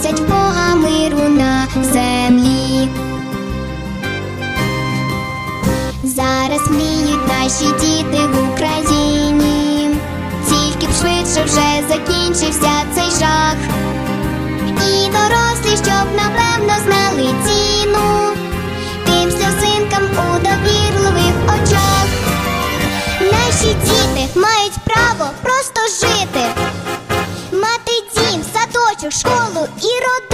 Просять Бога миру на землі. Зараз мріють наші діти в Україні, тільки б швидше вже закінчився цей жах. І дорослі, щоб напевно знали ціну тим сльозинкам у довірливих очах. Наші діти мають право просто жити, мати в школу і родину.